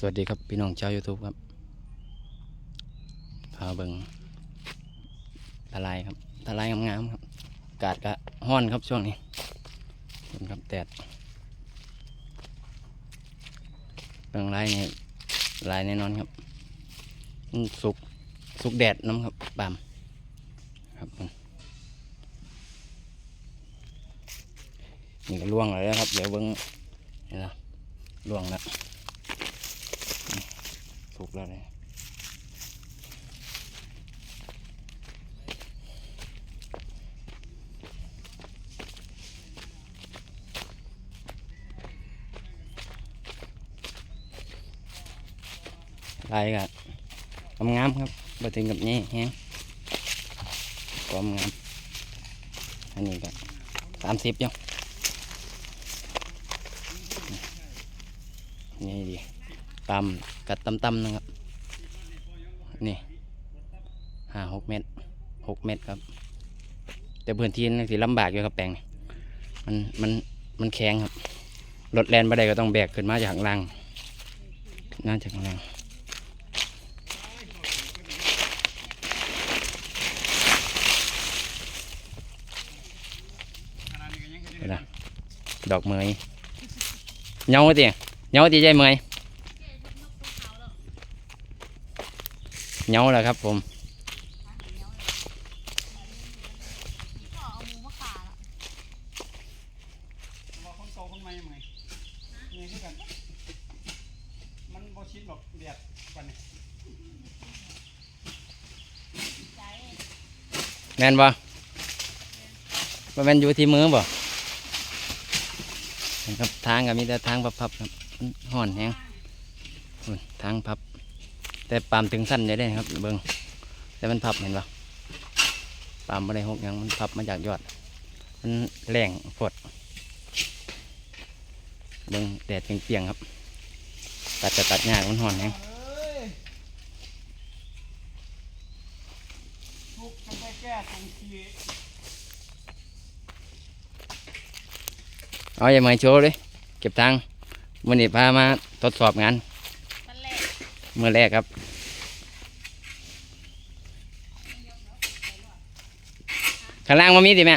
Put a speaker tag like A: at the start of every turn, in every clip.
A: สวัสดีครับพี่น้องชาว YouTube ครับ พาเบิงทลายครับทลายงามๆครับ กาศก็ห้อนครับช่วงนี้เห็นครับแดดเบิงลายนี่ลายแน่นอนครับ สุกสุกแดดน้ำครับบามครับนี่ก็ล่วงเลยนะครับ เดี๋ยวเบิงนี่นะล่วงแล้ว สุกแล้วเนี่ยลายก็งามครับบ่ถึงกับนี้ฮงความงาม อันนี้ก็สามสิบยังนี่ดี ตามกัดตำๆนะครับ นี่ห้าหกเมตรหกเมตรครับ แต่พื้นที่นี่สิลำบากอยู่ครับแปลงมันมันมันแข็งครับรถแลนบัได้ก็ต้องแบกขึ้นมาจากข้างล่างนมาจากข้างล่างดอกเมยเงาตีเงาตีใจเมย เหงาแล้วครับผมแมนบ่บ่แมนอยู่ที่มือบ่ครับทางก็มีแต่ทางพับๆครับห่อนแฮงทางพับ แต่ปามถึงสั้นได้ได้ครับเบิ่งแต่มันพับเห็นบ่ปามบ่ได้หกยังมันพับมาจากยอด มันแรงปวดเบิ่งแดดเปียงๆครับ ตัดจะตัดยากมันห่อนแฮง
B: เอง
A: เอาอย่ามาโชว์เลยเก็บทางวันนี้พามาทดสอบงาน เมื่อแรกครับ ข้างล่างมามีสิแม่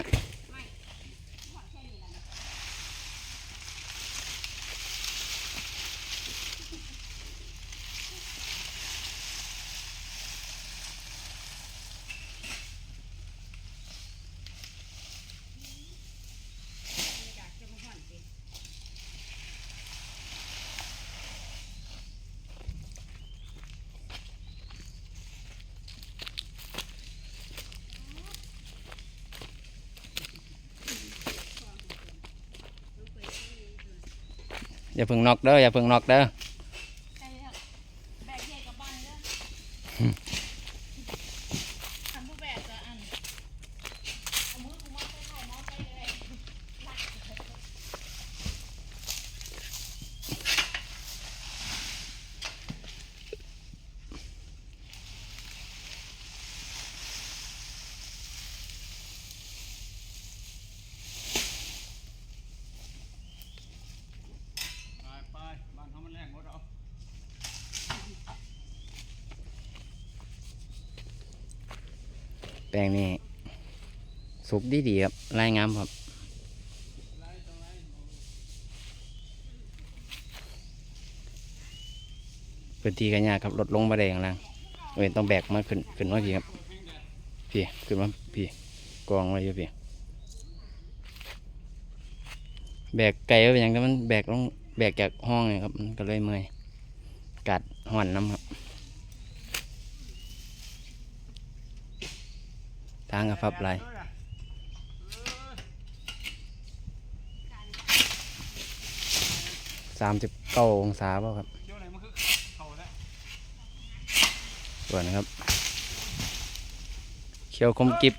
A: อย่าเพึ่งนอกเด้ออย่าเพึ่งนอกเด้อ
C: ใช่แล้วแบกเย่กับบ้านเด้อทำผู้แบกจะอันเอามือกูมาใส่ไข่มอใส่เลยหลัก
B: ไปไปบ้านเขามันแรงหมดเอา
A: แปลงนี้สุกดีดีครับรายงามครับพื้นที่กันยากครับลดลงมาได้ข้างล่างเอ้ยต้องแบกมาขึ้นขึ้นมาพี่ครับพี่ขึ้นมาพี่กองไว้อยู่พี่แบกไกลไว้เป็นหยังแต่มันแบกลงแบกจากห้องเลยครับมันก็เลยเมื่อยกัดห่อนน้ำครับ ทางกับพับไหลสามสิบเก้าองศาเปล่าครับ
B: เกี่ยวไหนมันคือเขาแล้ว
A: ส่วนนะครับ เขียวคมกิบ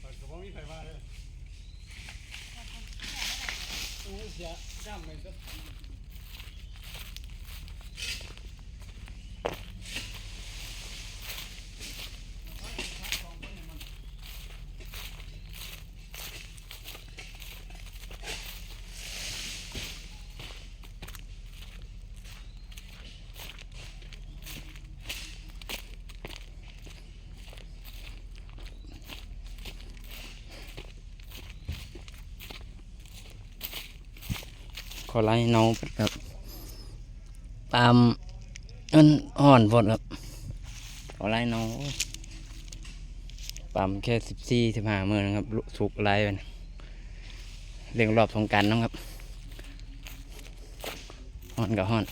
B: เปิดกระบอกมีไฟฟ้าเลย โอ้ยเสียจ้ำเลยก็
A: ขอไล่น้องไปครับตามเอิ้นอ่อนพดครับขอไล่น้องโอ้ยปั๊มแค่สิบสี่สิบห้ามื่นนะครับลุสุกไล่ไปนะเรียงรอบสงกรารน้องครับห่อนกับห่อน